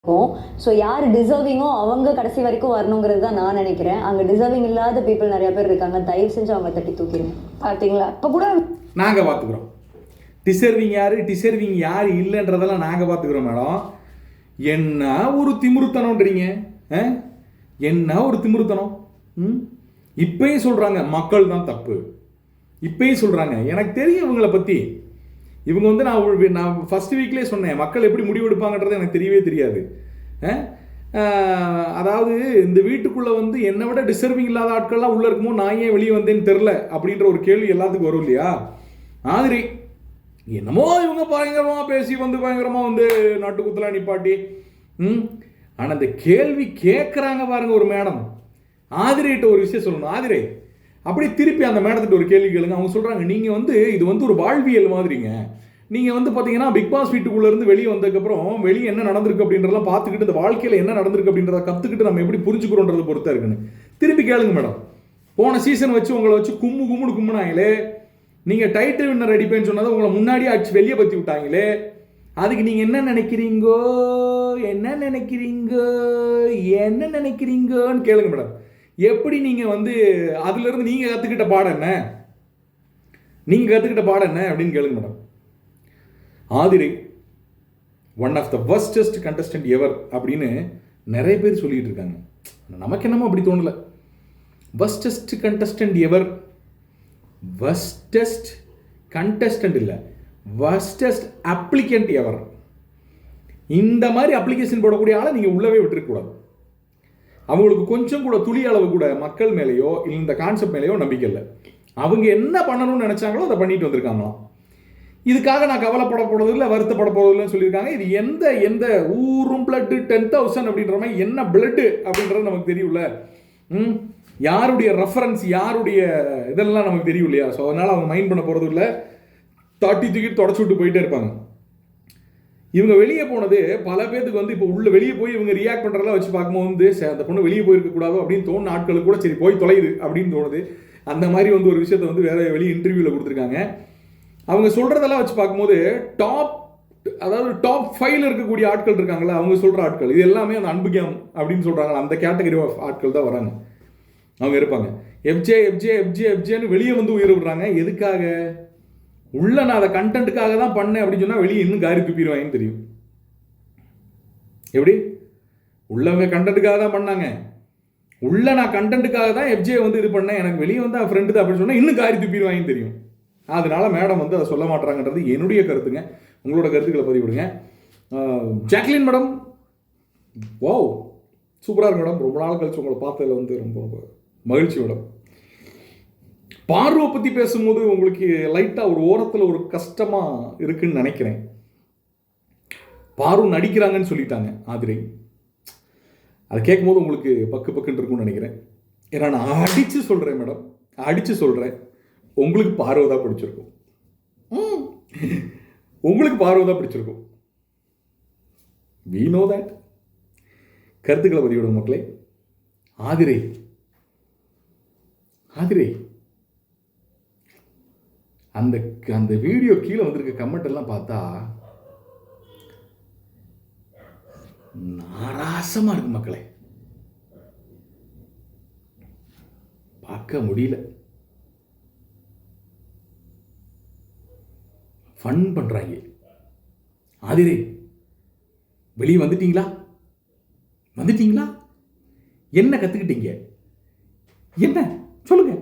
இருக்கும். ஸோ யார் டிசர்விங்கோ அவங்க கடைசி வரைக்கும் வரணுங்கிறது தான் நான் நினைக்கிறேன். அங்கே டிசர்விங் இல்லாத பீப்புள் நிறைய பேர் இருக்காங்க. தயவு செஞ்சு அவங்க தட்டி தூக்கிடுங்க பார்த்தீங்களா இப்போ கூட நாங்கள் பார்த்துக்குறோம் டிசர்விங் யார்? டிசர்விங் யார் இல்லைன்றதெல்லாம் நாங்கள் பார்த்துக்குறோம் மேடம். என்ன ஒரு திமிருத்தனம்ன்றீங்க? ஆ? என்ன ஒரு திமிருத்தனம்? ம்? இப்பயும் சொல்கிறாங்க மக்கள் தான் தப்பு. இப்பயும் சொல்கிறாங்க எனக்கு தெரியும் இவங்கள பற்றி இவங்க வந்து நான் நான் ஃபர்ஸ்ட் வீக்லேயே சொன்னேன் மக்கள் எப்படி முடிவெடுப்பாங்கன்றது எனக்கு தெரியவே தெரியாது. ஆ? அதாவது இந்த வீட்டுக்குள்ளே வந்து என்னை விட டிசர்விங் இல்லாத ஆட்கள்லாம் உள்ளே இருக்குமோ நான் ஏன் வெளியே வந்தேன்னு தெரில அப்படின்ற ஒரு கேள்வி எல்லாத்துக்கும் வரும் இல்லையா? மாதிரி. என்னமோ இவங்க பயங்கரமாக பேசி வந்து பயங்கரமாக வந்து நாட்டுக்குத்தலாம் நிப்பாட்டி. ம்? ஆனால் இந்த கேள்வி கேட்குறாங்க பாருங்க ஒரு மேடம். ஆதிரைகிட்ட ஒரு விஷயம் சொல்லணும். ஆதிரை அப்படியே திருப்பி அந்த மேடத்திட்ட ஒரு கேள்வி கேளுங்க. அவங்க சொல்கிறாங்க நீங்கள் வந்து இது வந்து ஒரு வாழ்வியல் மாதிரிங்க. நீங்கள் வந்து பார்த்தீங்கன்னா பிக் பாஸ் வீட்டுக்குள்ளேருந்து வெளியே வந்ததுக்கப்புறம் வெளியே என்ன நடந்திருக்கு அப்படின்றதெல்லாம் பார்த்துக்கிட்டு இந்த வாழ்க்கையில் என்ன நடந்திருக்கு அப்படின்றத கற்றுக்கிட்டு நம்ம எப்படி புரிஞ்சுக்கிறோன்றதை பொறுத்தா இருக்குன்னு. திருப்பி கேளுங்க மேடம். போன சீசன் வச்சு உங்களை வச்சு கும்மு கும்முன்னு கும்முனாங்களே. நீங்கள் டைட்டில் வின்னர் அடிப்பேன்னு சொன்னதை உங்களை முன்னாடியே அடிச்சு வெளியே பற்றி விட்டாங்களே. அதுக்கு நீங்கள் என்ன நினைக்கிறீங்கோ என்ன நினைக்கிறீங்கோ என்ன நினைக்கிறீங்கோன்னு கேளுங்க மேடம். எப்படி நீங்கள் வந்து அதுலேருந்து நீங்கள் கற்றுக்கிட்ட பாடம் என்ன? நீங்கள் கற்றுக்கிட்ட பாடம் என்ன அப்படின்னு கேளுங்க madam Aathirai one of the worstest contestant ever அப்படின்னு நிறைய பேர் சொல்லிகிட்டு இருக்காங்க. நமக்கு என்னமோ அப்படி தோணல. வஸ்டஸ்ட் கண்டஸ்டன்ட் எவர் வஸ்டஸ்ட் கண்டஸ்டன்ட் இல்லை வஸ்டஸ்ட் அப்ளிகண்ட் எவர் இந்த மாதிரி அப்ளிகேஷன் போடக்கூடிய ஆளை நீங்கள் உள்ளவே விட்டுருக்கக்கூடாது அவங்களுக்கு கொஞ்சம் கூட துளி அளவு கூட மக்கள் மேலேயோ இல்லை இந்த கான்செப்ட் மேலேயோ நம்பிக்கை இல்லை. அவங்க என்ன பண்ணணும்னு நினைச்சாங்களோ அதை பண்ணிட்டு வந்திருக்காங்களாம். இதுக்காக நான் கவலைப்பட போகிறது இல்லை வருத்தப்பட போகிறது இல்லைன்னு சொல்லியிருக்காங்க. இது எந்த எந்த ஊரும் பிளட்டு டென் தௌசண்ட் அப்படின்ற மாதிரி என்ன பிளட்டு அப்படின்றது நமக்கு தெரியும்ல. ம்? யாருடைய ரெஃபரன்ஸ் யாருடைய இதெல்லாம் நமக்கு தெரியும் இல்லையா? ஸோ அதனால அவங்க மைண்ட் பண்ண போகிறது இல்லை. தட்டி தூக்கி தொடச்சு விட்டு போயிட்டே இருப்பாங்க. இவங்க வெளியே போனது பல பேத்துக்கு வந்து இப்போ உள்ள வெளியே போய் இவங்க ரியாக்ட் பண்ணுறதெல்லாம் வச்சு பார்க்கும்போது வந்து சே, அந்த பொண்ணு வெளியே போயிருக்கக்கூடாது அப்படின்னு தோணு ஆட்களுக்கு கூட சரி போய் தொலையுது அப்படின்னு தோணுது. அந்த மாதிரி வந்து ஒரு விஷயத்த வந்து வேற வெளியே இன்டர்வியூவில் கொடுத்துருக்காங்க. அவங்க சொல்கிறதெல்லாம் வச்சு பார்க்கும்போது டாப் அதாவது டாப் ஃபைவ்ல இருக்கக்கூடிய ஆட்கள் இருக்காங்களா அவங்க சொல்கிற ஆட்கள் இது எல்லாமே அந்த அன்பு கேம் அப்படின்னு சொல்கிறாங்க அந்த கேட்டகரி ஆஃப் ஆட்கள் தான் வராங்க. அவங்க இருப்பாங்க. எஃப்ஜே எஃப்ஜே எஃப்ஜே எஃப்ஜேன்னு வெளியே வந்து உயிர் விடுறாங்க. எதுக்காக? உள்ள நான் அதை கண்டென்ட்டுக்காக தான் பண்ணேன் அப்படின்னு சொன்னால் வெளியே இன்னும் காரி துப்பிடுவாங்கன்னு தெரியும். எப்படி? உள்ளவங்க கண்டென்ட்டுக்காக தான் பண்ணாங்க. உள்ள நான் கண்டென்ட்டுக்காக தான் எஃப்ஜே வந்து இது பண்ணேன். எனக்கு வெளியே வந்து ஃப்ரெண்டு தான் அப்படின்னு சொன்னால் இன்னும் காரி துப்பிடுவாங்கன்னு தெரியும். அதனால மேடம் வந்து அதை சொல்ல மாட்டாங்கன்றது என்னுடைய கருத்துங்க. உங்களோட கருத்துக்களை பதிவிடுங்க. Jacqueline madam. வாவ் சூப்பராக இருக்கு மேடம். ரொம்ப நாள் கழிச்சு உங்களை பார்த்ததுல வந்து ரொம்ப மகிழ்ச்சி மேடம். பார்வை பற்றி பேசும்போது உங்களுக்கு லைட்டாக ஒரு ஓரத்தில் ஒரு கஷ்டமாக இருக்குன்னு நினைக்கிறேன். பாரு நடிக்கிறாங்கன்னு சொல்லிட்டாங்க ஆதிரை. அதை கேட்கும்போது உங்களுக்கு பக்கு பக்குன்னு இருக்கும்னு நினைக்கிறேன். ஏன்னா நான் அடித்து சொல்கிறேன் மேடம். அடித்து சொல்கிறேன் உங்களுக்கு பார்வை தான் பிடிச்சிருக்கும். ம். உங்களுக்கு பார்வை தான் பிடிச்சிருக்கும். வி நோ தட் கருத்துக்களை பதிவிடும் மக்களே. ஆதிரை. ஆதிரை. அந்த அந்த வீடியோ கீழே வந்திருக்க கமெண்ட் எல்லாம் பார்த்தா நாராசமா இருக்கு மக்களே. பார்க்க முடியல. ஃபன் பண்றாங்க. ஆதிரே வெளியே வந்துட்டீங்களா? வந்துட்டீங்களா? என்ன கத்துக்கிட்டீங்க? என்ன? சொல்லுங்க.